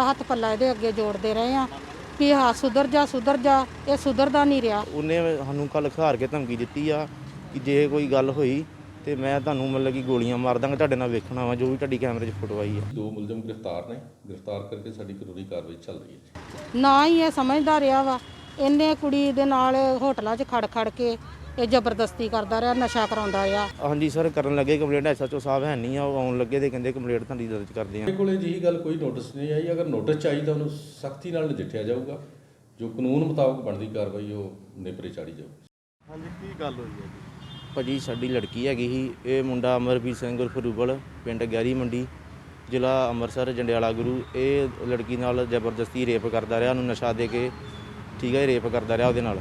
ਬੜਾ ਹੱਥ ਪੱਲਾ ਇਹਦੇ ਅੱਗੇ ਜੋੜਦੇ ਰਹੇ ਆ ਵੀ ਹਾਂ ਸੁਧਰ ਜਾ ਸੁਧਰ ਜਾ ਇਹ ਸੁਧਰਦਾ ਨਹੀਂ ਰਿਹਾ। ਉਹਨੇ ਸਾਨੂੰ ਕੱਲ ਖਾਰ ਕੇ ਧਮਕੀ ਦਿੱਤੀ ਆ ਕਿ ਜੇ ਕੋਈ ਗੱਲ ਹੋਈ ਤੇ ਮੈਂ ਤੁਹਾਨੂੰ ਮਤਲਬ ਕਿ ਗੋਲੀਆਂ ਮਾਰ ਦਾਂਗਾ ਤੁਹਾਡੇ ਨਾਲ ਵੇਖਣਾ ਵਾ ਜੋ ਵੀ ਤੁਹਾਡੀ ਕੈਮਰੇ 'ਚ ਫੋਟੋ ਆਈ ਆ। ਦੋ ਮੁਲਜ਼ਮ ਗ੍ਰਿਫਤਾਰ ਨੇ ਗ੍ਰਿਫਤਾਰ ਕਰਕੇ ਸਾਡੀ ਕਾਨੂੰਨੀ ਕਾਰਵਾਈ ਚੱਲ ਰਹੀ ਹੈ ਨਾ ਹੀ ਇਹ ਸਮਝਦਾ ਰਿਹਾ ਵਾ ਇਹਨੇ ਕੁੜੀ ਦੇ ਨਾਲ ਹੋਟਲਾਂ 'ਚ ਖੜ ਖੜ ਕੇ ਇਹ ਜ਼ਬਰਦਸਤੀ ਕਰਦਾ ਰਿਹਾ ਨਸ਼ਾ ਕਰਾਉਂਦਾ ਰਿਹਾ। ਹਾਂਜੀ ਸਰ ਕਰਨ ਲੱਗੇ ਕੰਪਲੇਂਟ ਐਸਐਚਓ ਸਾਹਿਬ ਹੈ ਨਹੀਂ ਆ ਉਹ ਆਉਣ ਲੱਗੇ ਤੇ ਕਹਿੰਦੇ ਕੰਪਲੇਂਟ ਤੁਹਾਡੀ ਦਰਜ ਕਰਦੇ ਆ ਮੇਰੇ ਕੋਲੇ ਜਿਹੀ ਗੱਲ ਕੋਈ ਨੋਟਿਸ ਨਹੀਂ ਆਈ ਅਗਰ ਨੋਟਿਸ ਚਾਹੀਦਾ ਉਹਨੂੰ ਸਖਤੀ ਨਾਲ ਨਜਿੱਠਿਆ ਜਾਊਗਾ। ਜੋ ਕਾਨੂੰਨ ਮੁਤਾਬਕ ਬਣਦੀ ਕਾਰਵਾਈ ਉਹ ਨੇਪਰੇ ਚਾੜੀ ਜਾਊਗੀ। ਹਾਂਜੀ ਕੀ ਗੱਲ ਹੋਈ ਹੈ ਜੀ? ਭਾਜੀ ਸਾਡੀ ਲੜਕੀ ਹੈਗੀ ਸੀ ਇਹ ਮੁੰਡਾ ਅਮਰਪ੍ਰੀਤ ਸਿੰਘ ਉਰਫ ਰੂਬਲ ਪਿੰਡ ਗੈਰੀ ਮੰਡੀ ਜ਼ਿਲ੍ਹਾ ਅੰਮ੍ਰਿਤਸਰ ਜੰਡਿਆਲਾ ਗੁਰੂ। ਇਹ ਲੜਕੀ ਨਾਲ ਜ਼ਬਰਦਸਤੀ ਰੇਪ ਕਰਦਾ ਰਿਹਾ ਉਹਨੂੰ ਨਸ਼ਾ ਦੇ ਕੇ ਠੀਕ ਹੈ ਰੇਪ ਕਰਦਾ ਰਿਹਾ ਉਹਦੇ ਨਾਲ।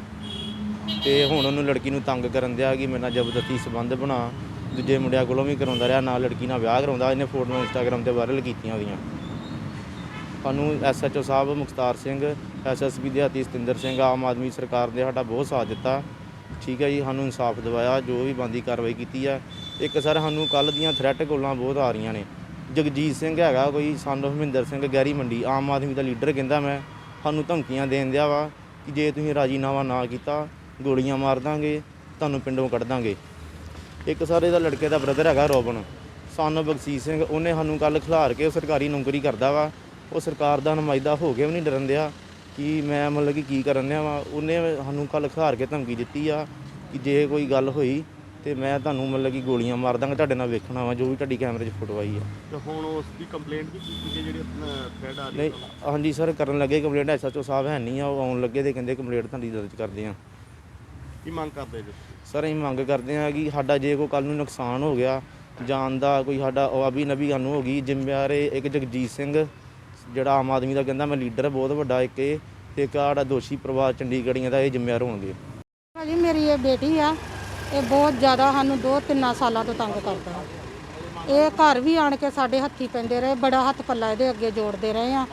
ਤੇ ਹੁਣ ਉਹਨੂੰ ਲੜਕੀ ਨੂੰ ਤੰਗ ਕਰਨ ਦਿਆ ਕਿ ਮੇਰੇ ਨਾਲ ਜ਼ਬਰਦਸਤੀ ਸਬੰਧ ਬਣਾ। ਦੂਜੇ ਮੁੰਡਿਆਂ ਕੋਲੋਂ ਵੀ ਕਰਾਉਂਦਾ ਰਿਹਾ, ਨਾਲ ਲੜਕੀ ਨਾਲ ਵਿਆਹ ਕਰਾਉਂਦਾ। ਇਹਨੇ ਫੋਟੋਆਂ ਇੰਸਟਾਗ੍ਰਾਮ ਤੇ ਵਾਇਰਲ ਕੀਤੀਆਂ ਉਹਦੀਆਂ। ਸਾਨੂੰ ਐਸਐਚਓ ਸਾਹਿਬ ਮੁਖਤਾਰ ਸਿੰਘ ਐਸਐਸਪੀ ਦਿਹਾਤੀ ਸਤਿੰਦਰ ਸਿੰਘ, ਆਮ ਆਦਮੀ ਸਰਕਾਰ ਨੇ ਸਾਡਾ ਬਹੁਤ ਸਾਥ ਦਿੱਤਾ। ਠੀਕ ਹੈ ਜੀ, ਸਾਨੂੰ ਇਨਸਾਫ ਦਿਵਾਇਆ, ਜੋ ਵੀ ਬੰਦੀ ਕਾਰਵਾਈ ਕੀਤੀ ਆ ਇੱਕ ਸਰ ਸਾਨੂੰ ਕੱਲ ਦੀਆਂ ਥ੍ਰੈਟ ਕੋਲਾਂ ਬਹੁਤ ਆ ਰਹੀਆਂ ਨੇ। ਜਗਜੀਤ ਸਿੰਘ ਹੈਗਾ ਕੋਈ ਸਨ of ਸਿੰਘ ਗੈਰੀ ਮੰਡੀ, ਆਮ ਆਦਮੀ ਦਾ ਲੀਡਰ ਕਹਿੰਦਾ ਮੈਂ। ਸਾਨੂੰ ਧਮਕੀਆਂ ਦੇਣ ਦਿਆ ਵਾ ਕਿ ਜੇ ਤੁਸੀਂ ਰਾਜੀਨਾਮਾ ਨਾ ਕੀਤਾ ਗੋਲੀਆਂ ਮਾਰ ਦਾਂਗੇ ਤੁਹਾਨੂੰ ਪਿੰਡੋਂ ਕੱਢ ਦਾਂਗੇ। ਇੱਕ ਸਰ ਇਹਦਾ ਲੜਕੇ ਦਾ ਬ੍ਰਦਰ ਹੈਗਾ ਰੋਬਨ। ਸਨ ਬਖਸ਼ੀਸ਼ ਸਿੰਘ ਉਹਨੇ ਸਾਨੂੰ ਕੱਲ ਖਿਲਾਰ ਕੇ ਉਹ ਸਰਕਾਰੀ ਨੌਕਰੀ ਕਰਦਾ ਵਾ। ਉਹ ਸਰਕਾਰ ਦਾ ਨੁਮਾਇੰਦਾ ਹੋ ਕੇ ਵੀ ਨਹੀਂ ਡਰਨ ਦਿਆ ਕਿ ਮੈਂ ਮਤਲਬ ਕਿ ਕੀ ਕਰਨ ਦਿਆ ਵਾ। ਉਹਨੇ ਸਾਨੂੰ ਕੱਲ ਖਿਲਾਰ ਕੇ ਧਮਕੀ ਦਿੱਤੀ ਆ ਕਿ ਜੇ ਕੋਈ ਗੱਲ ਹੋਈ ਤੇ ਮੈਂ ਤੁਹਾਨੂੰ ਮਤਲਬ ਕਿ ਗੋਲੀਆਂ ਮਾਰ ਦਾਂਗਾ ਤੁਹਾਡੇ ਨਾਲ ਵੇਖਣਾ ਵਾ ਜੋ ਵੀ ਤੁਹਾਡੀ ਕੈਮਰੇ 'ਚ ਫੋਟੋ ਆਈ ਆ। ਤੇ ਹੁਣ ਉਸ ਦੀ ਕੰਪਲੇਂਟ ਵੀ ਕੀਤੀ ਗਈ ਜਿਹੜੀ ਥ੍ਰੈਡ ਆ ਰਹੀ ਨਹੀਂ ਹਾਂਜੀ ਸਰ ਕਰਨ ਲੱਗੇ ਕੰਪਲੇਂਟ ਐਸਐਚਓ ਸਾਹਿਬ ਹੈ ਨਹੀਂ ਆ ਉਹ ਆਉਣ ਲੱਗੇ ਤੇ ਕਹਿੰਦੇ ਕੰਪਲੇਂਟ ਤੁਹਾਡੀ ਦਰਜ ਕਰਦੇ ਆ। ਕੀ ਮੰਗ ਕਰਦੇ ਜੀ? ਸਰ ਅਸੀਂ ਮੰਗ ਕਰਦੇ ਹਾਂ ਕਿ ਸਾਡਾ ਜੇ ਕੋਈ ਕੱਲ ਨੂੰ ਨੁਕਸਾਨ ਹੋ ਗਿਆ ਜਾਨ ਦਾ ਕੋਈ ਸਾਡਾ ਉਹ ਅਬੀ ਨਬੀ ਸਾਨੂੰ ਹੋ ਗਈ ਜ਼ਿੰਮੇਵਾਰ ਇੱਕ ਜਗਜੀਤ ਸਿੰਘ ਜਿਹੜਾ ਆਮ ਆਦਮੀ ਦਾ ਕਹਿੰਦਾ ਮੈਂ ਲੀਡਰ ਬਹੁਤ ਵੱਡਾ ਇੱਕ ਇਹ ਤੇ ਇੱਕ ਸਾਡਾ ਦੋਸ਼ੀ ਪਰਿਵਾਰ ਚੰਡੀਗੜ੍ਹੀਆਂ ਦਾ ਇਹ ਜ਼ਿੰਮੇਵਾਰ ਹੋਣਗੇ। ਭਾਜੀ ਮੇਰੀ ਇਹ ਬੇਟੀ ਆ ਇਹ ਬਹੁਤ ਜ਼ਿਆਦਾ ਸਾਨੂੰ ਦੋ ਤਿੰਨਾਂ ਸਾਲਾਂ ਤੋਂ ਤੰਗ ਕਰਦਾ ਇਹ ਘਰ ਵੀ ਆਣ ਕੇ ਸਾਡੇ ਹੱਥੀ ਪੈਂਦੇ ਰਹੇ ਬੜਾ ਹੱਥ ਪੱਲਾ ਇਹਦੇ ਅੱਗੇ ਜੋੜਦੇ ਰਹੇ ਆ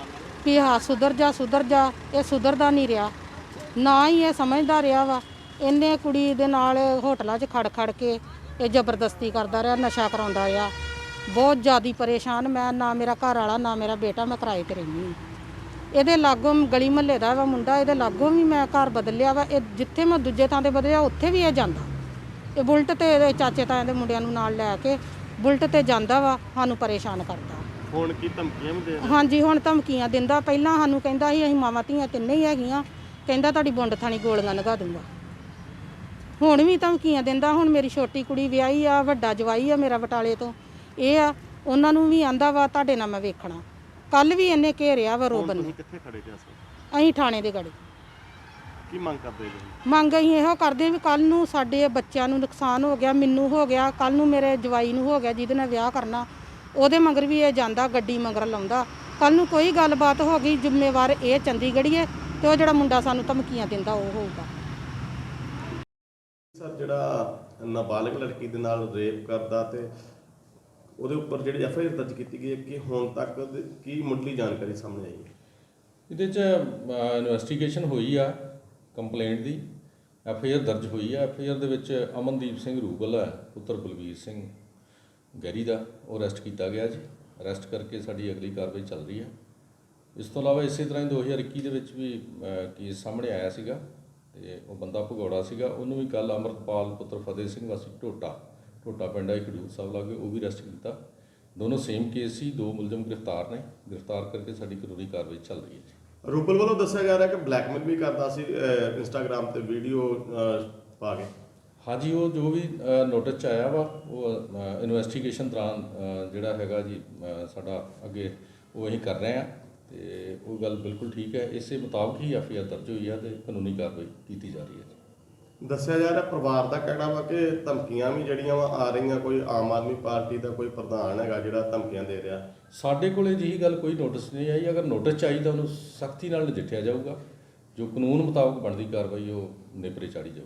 ਵੀ ਹਾਂ ਸੁਧਰ ਜਾ ਸੁਧਰ ਜਾ ਇਹ ਸੁਧਰਦਾ ਨਹੀਂ ਰਿਹਾ। ਨਾ ਹੀ ਇਹ ਸਮਝਦਾ ਰਿਹਾ ਵਾ ਇਹਨੇ ਕੁੜੀ ਦੇ ਨਾਲ ਹੋਟਲਾਂ 'ਚ ਖੜ ਖੜ ਕੇ ਇਹ ਜ਼ਬਰਦਸਤੀ ਕਰਦਾ ਰਿਹਾ ਨਸ਼ਾ ਕਰਾਉਂਦਾ ਰਿਹਾ। ਬਹੁਤ ਜ਼ਿਆਦੀ ਪਰੇਸ਼ਾਨ ਮੈਂ ਨਾ ਮੇਰਾ ਘਰ ਵਾਲਾ ਨਾ ਮੇਰਾ ਬੇਟਾ ਮੈਂ ਕਿਰਾਏ ਤੇ ਰਹਿੰਦੀ ਇਹਦੇ ਲਾਗੋਂ ਗਲੀ ਮਹੱਲੇ ਦਾ ਵਾ ਮੁੰਡਾ ਇਹਦੇ ਲਾਗੋਂ ਵੀ ਮੈਂ ਘਰ ਬਦਲਿਆ ਵਾ। ਇਹ ਜਿੱਥੇ ਮੈਂ ਦੂਜੇ ਥਾਂ ਤੇ ਬਦਲਿਆ ਉੱਥੇ ਵੀ ਇਹ ਜਾਂਦਾ। ਇਹ ਬੁਲਟ ਤੇ ਇਹਦੇ ਚਾਚੇ ਤਾਇਆਂ ਦੇ ਮੁੰਡਿਆਂ ਨੂੰ ਨਾਲ ਲੈ ਕੇ ਬੁਲਟ ਤੇ ਜਾਂਦਾ ਵਾ ਸਾਨੂੰ ਪਰੇਸ਼ਾਨ ਕਰਦਾ। ਹੁਣ ਕੀ ਧਮਕੀਆਂ ਵੀ ਦੇ? ਹਾਂਜੀ ਹੁਣ ਧਮਕੀਆਂ ਦਿੰਦਾ। ਪਹਿਲਾਂ ਸਾਨੂੰ ਕਹਿੰਦਾ ਸੀ ਅਸੀਂ ਮਾਵਾਂ ਧੀਆਂ ਤਿੰਨੇ ਹੀ ਹੈਗੀਆਂ। ਕਹਿੰਦਾ ਤੁਹਾਡੀ ਬੁੰਡ ਥਾਣੀ ਗੋਲੀਆਂ ਲਗਾ ਦੂੰਗਾ। ਹੁਣ ਵੀ ਧਮਕੀਆਂ ਦਿੰਦਾ ਹੁਣ ਮੇਰੀ ਛੋਟੀ ਕੁੜੀ ਵਿਆਹੀ ਆ ਵੱਡਾ ਜਵਾਈ ਆ ਮੇਰਾ ਬਟਾਲੇ ਤੋਂ। ਇਹ ਆ ਉਹਨਾਂ ਨੂੰ ਵੀ ਆਂਦਾ ਵਾ ਤੁਹਾਡੇ ਨਾਲ ਮੈਂ ਵੇਖਣਾ। ਕੱਲ ਵੀ ਇਹਨੇ ਘੇਰਿਆ ਵਾ ਰੋਬਨ ਨੇ। ਕਿੱਥੇ ਖੜੇ ਜੀ ਅਸਲ? ਅਸੀਂ ਥਾਣੇ ਦੇ ਗੜੇ। ਕੀ ਮੰਗ ਕਰਦੇ ਜੀ ਮੰਗ ਅਸੀਂ ਇਹੋ ਕਰਦੇ ਵੀ ਕੱਲ ਨੂੰ ਸਾਡੇ ਬੱਚਿਆਂ ਨੂੰ ਨੁਕਸਾਨ ਹੋ ਗਿਆ ਮੈਨੂੰ ਹੋ ਗਿਆ ਕੱਲ ਨੂੰ ਮੇਰੇ ਜਵਾਈ ਨੂੰ ਹੋ ਗਿਆ ਜਿਹਦੇ ਨਾਲ ਵਿਆਹ ਕਰਨਾ ਉਹਦੇ ਮਗਰ ਵੀ ਇਹ ਜਾਂਦਾ ਗੱਡੀ ਮਗਰ ਲਾਉਂਦਾ। ਕੱਲ ਨੂੰ ਕੋਈ ਗੱਲਬਾਤ ਹੋ ਗਈ ਜ਼ਿੰਮੇਵਾਰ ਇਹ ਚੰਡੀਗੜ੍ਹੀਏ ਤੇ ਉਹ ਜਿਹੜਾ ਮੁੰਡਾ ਸਾਨੂੰ ਧਮਕੀਆਂ ਦਿੰਦਾ ਉਹ ਹੋਊਗਾ। ਸਰ, ਜਿਹੜਾ ਨਾਬਾਲਗ ਲੜਕੀ ਦੇ ਨਾਲ ਰੇਪ ਕਰਦਾ ਤੇ ਉਹਦੇ ਉੱਪਰ ਜਿਹੜੀ ਐਫ ਆਈ ਆਰ ਦਰਜ ਕੀਤੀ ਗਈ ਹੈ, ਕਿ ਹੁਣ ਤੱਕ ਦੇ- ਕੀ ਮੁੱਢਲੀ ਜਾਣਕਾਰੀ ਸਾਹਮਣੇ ਆਈ ਹੈ? ਇਹਦੇ 'ਚ ਇਨਵੈਸਟੀਗੇਸ਼ਨ ਹੋਈ ਆ ਕੰਪਲੇਂਟ ਦੀ। ਐਫ ਆਈ ਆਰ ਦਰਜ ਹੋਈ ਆ। ਐਫ ਆਈ ਆਰ ਦੇ ਵਿੱਚ ਅਮਨਦੀਪ ਸਿੰਘ ਰੂਬਲ ਹੈ ਪੁੱਤਰ ਬਲਵੀਰ ਸਿੰਘ ਗੈਰੀ ਦਾ। ਉਹ ਅਰੈਸਟ ਕੀਤਾ ਗਿਆ ਜੀ। ਅਰੈਸਟ ਕਰਕੇ ਸਾਡੀ ਅਗਲੀ ਕਾਰਵਾਈ ਚੱਲ ਰਹੀ ਹੈ ਇਸ ਤੋਂ ਇਲਾਵਾ ਇਸੇ ਤਰ੍ਹਾਂ ਹੀ 2021 ਦੇ ਵਿੱਚ ਵੀ ਕੇਸ ਸਾਹਮਣੇ ਆਇਆ ਸੀਗਾ। ਤੇ ਉਹ ਬੰਦਾ ਭਗੌੜਾ ਸੀਗਾ ਉਹਨੂੰ ਵੀ ਕੱਲ ਅਮਰਪਾਲ ਪੁੱਤਰ ਫਤਿਹ ਸਿੰਘ ਵਾਸੀ ਢੋਟਾ ਢੋਟਾ ਪਿੰਡ ਹੈ ਖਡੂਰ ਸਾਹਿਬ ਲਾਗੇ ਉਹ ਵੀ ਅਰੈਸਟ ਕੀਤਾ। ਦੋਨੋਂ ਸੇਮ ਕੇਸ ਸੀ ਦੋ ਮੁਲਜ਼ਮ ਗ੍ਰਿਫਤਾਰ ਨੇ ਗ੍ਰਿਫਤਾਰ ਕਰਕੇ ਸਾਡੀ ਕਾਨੂੰਨੀ ਕਾਰਵਾਈ ਚੱਲ ਰਹੀ ਹੈ ਜੀ। ਰੂਬਲ ਵੱਲੋਂ ਦੱਸਿਆ ਜਾ ਰਿਹਾ ਕਿ ਬਲੈਕਮੇਲ ਵੀ ਕਰਦਾ ਸੀ ਇੰਸਟਾਗ੍ਰam ਤੇ ਵੀਡੀਓ ਪਾ ਕੇ। ਹਾਂਜੀ ਉਹ ਜੋ ਵੀ ਨੋਟਿਸ ਚ ਆਇਆ ਵਾ ਉਹ ਇਨਵੈਸਟੀਗੇਸ਼ਨ ਦੌਰਾਨ ਜਿਹੜਾ ਹੈਗਾ ਜੀ ਸਾਡਾ ਅੱਗੇ ਉਹ ਅਸੀਂ ਕਰ ਰਹੇ ਆ ਤੇ ਉਹ ਗੱਲ ਬਿਲਕੁਲ ਠੀਕ ਹੈ। ਇਸੇ ਮੁਤਾਬਕ ਹੀ ਐਫਆਈਆਰ ਦਰਜ ਹੋਈ ਹੈ ਤੇ ਕਾਨੂੰਨੀ ਕਾਰਵਾਈ ਕੀਤੀ ਜਾ ਰਹੀ ਹੈ ਦੱਸਿਆ ਜਾ ਰਿਹਾ ਪਰਿਵਾਰ ਦਾ ਕਹਿਣਾ ਵਾ ਕਿ ਧਮਕੀਆਂ ਵੀ ਜਿਹੜੀਆਂ ਵਾ ਆ ਰਹੀਆਂ ਕੋਈ ਆਮ ਆਦਮੀ ਪਾਰਟੀ ਦਾ ਕੋਈ ਪ੍ਰਧਾਨ ਹੈਗਾ ਜਿਹੜਾ ਧਮਕੀਆਂ ਦੇ ਰਿਹਾ। ਸਾਡੇ ਕੋਲੇ ਜਿਹੀ ਗੱਲ ਕੋਈ ਨੋਟਿਸ ਨਹੀਂ ਆਈ। ਅਗਰ ਨੋਟਿਸ ਚਾਹੀਦਾ ਉਹਨੂੰ ਸਖਤੀ ਨਾਲ ਨਜਿੱਠਿਆ ਜਾਊਗਾ। ਜੋ ਕਾਨੂੰਨ ਮੁਤਾਬਕ ਬਣਦੀ ਕਾਰਵਾਈ ਉਹ ਨੇਪਰੇ ਚਾੜੀ ਜਾਊ